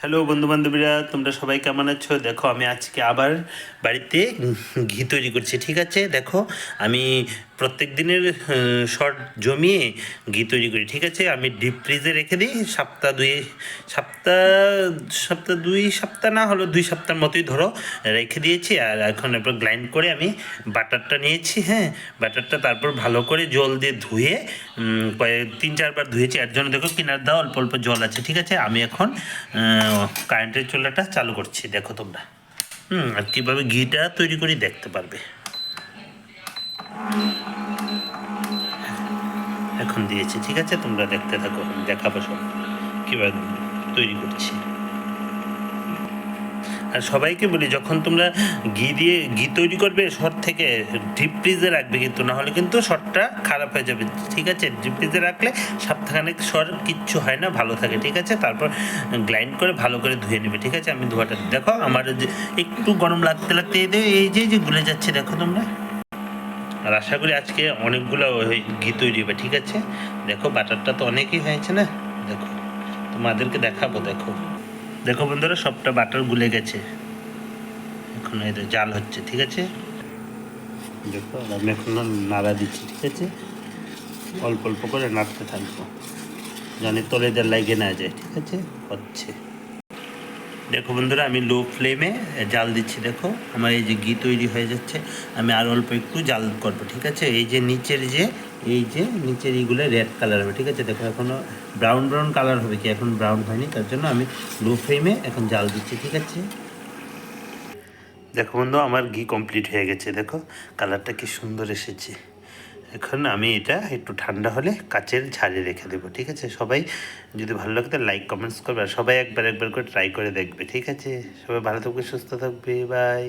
Hello বন্ধু বান্ধবীরা তোমরা সবাই কেমন আছো? দেখো, আমি আজকে আবার বাড়িতে ঘি তৈরি করছি, ঠিক আছে? দেখো, আমি প্রত্যেক দিনের শর্ট জমিয়ে ঘি তৈরি করি। ঠিক আছে? আমি ডিপ ফ্রিজে রেখে দিই। সপ্তাহ দুই সপ্তাহ সপ্তাহ দুই, সপ্তাহ না হলো দুই সপ্তাহ মতোই ধরো, রেখে দিয়েছি। আর এখন এরপর গ্রাইন্ড করে আমি বাটারটা নিয়েছি হ্যাঁ? বাটারটা তারপর ভালো করে জল দিয়ে ধুয়ে তিন, চারবার ধুয়েছি। এর জন্য দেখো কিনার দাও অল্প অল্প জল আছে, ঠিক আছে? আমি এখন কারেন্টের চুলাটা চালু করছি। দেখো তোমরা। হুম, আর কীভাবে ঘিটা তৈরি করি দেখতে পারবে। এখন দিয়েছি, ঠিক আছে? তোমরা দেখতে থাকো দেখাবো সব। কীভাবে তৈরি করছি। আর সবাইকে বলি, যখন তোমরা ঘি দিয়ে ঘি তৈরি করবে, শর্ট থেকে ডিপ ফ্রিজে রাখবে কিন্তু না হলে কিন্তু শর্টটা খারাপ হয়ে যাবে, ঠিক আছে? ডিপ ফ্রিজে রাখলে সপ্তাহখানেক শর কিচ্ছু হয় না, ভালো থাকে, ঠিক আছে? তারপর গ্রাইন্ড করে ভালো করে ধুয়ে নেবে, ঠিক আছে? আমি ধোয়াটা, দেখো, আমার যে একটু গরম লাগতে লাগতে এই যে যে, গুলে যাচ্ছে, দেখো তোমরা। আর আশা করি আজকে অনেকগুলো ঘি তৈরি হবে, ঠিক আছে? দেখো, বাটারটা তো অনেকই হয়েছে না? দেখো, তোমাদেরকে দেখাবো, দেখো। দেখো বন্ধুরা, সবটা বাটার গুলে গেছে। এখন যে জাল হচ্ছে, ঠিক আছে? দেখো, আমি এখন নাড়া দিচ্ছি, ঠিক আছে? অল্প অল্প করে নাড়তে থাকব। জানি তলে যা লাগে না যায়, ঠিক আছে? হচ্ছে। দেখো বন্ধুরা, আমি লো ফ্লেমে জাল দিচ্ছি, দেখো। আমার এই যে ঘি তৈরি হয়ে যাচ্ছে, আমি আর অল্প একটু জাল করব, ঠিক আছে? এই যে নিচের যে, এই যে নিচের এইগুলো রেড কালার হবে, ঠিক আছে? দেখো এখনও ব্রাউন ব্রাউন কালার হবে কি? এখন ব্রাউন হয়নি, তার জন্য আমি লো ফ্লেমে এখন জাল দিচ্ছি, ঠিক আছে? দেখো বন্ধু, আমার ঘি কমপ্লিট হয়ে গেছে, দেখো। কালারটা কি সুন্দর এসেছে। এখন আমি এটা একটু ঠান্ডা হলে কাচের ঝাড়ে রেখে দেবো, ঠিক আছে? সবাই যদি ভালো লাগে লাইক কমেন্টস করবে আর সবাই একবার একবার করে ট্রাই করে দেখবে, ঠিক আছে? সবাই ভালো থাকবে, সুস্থ থাকবে বাই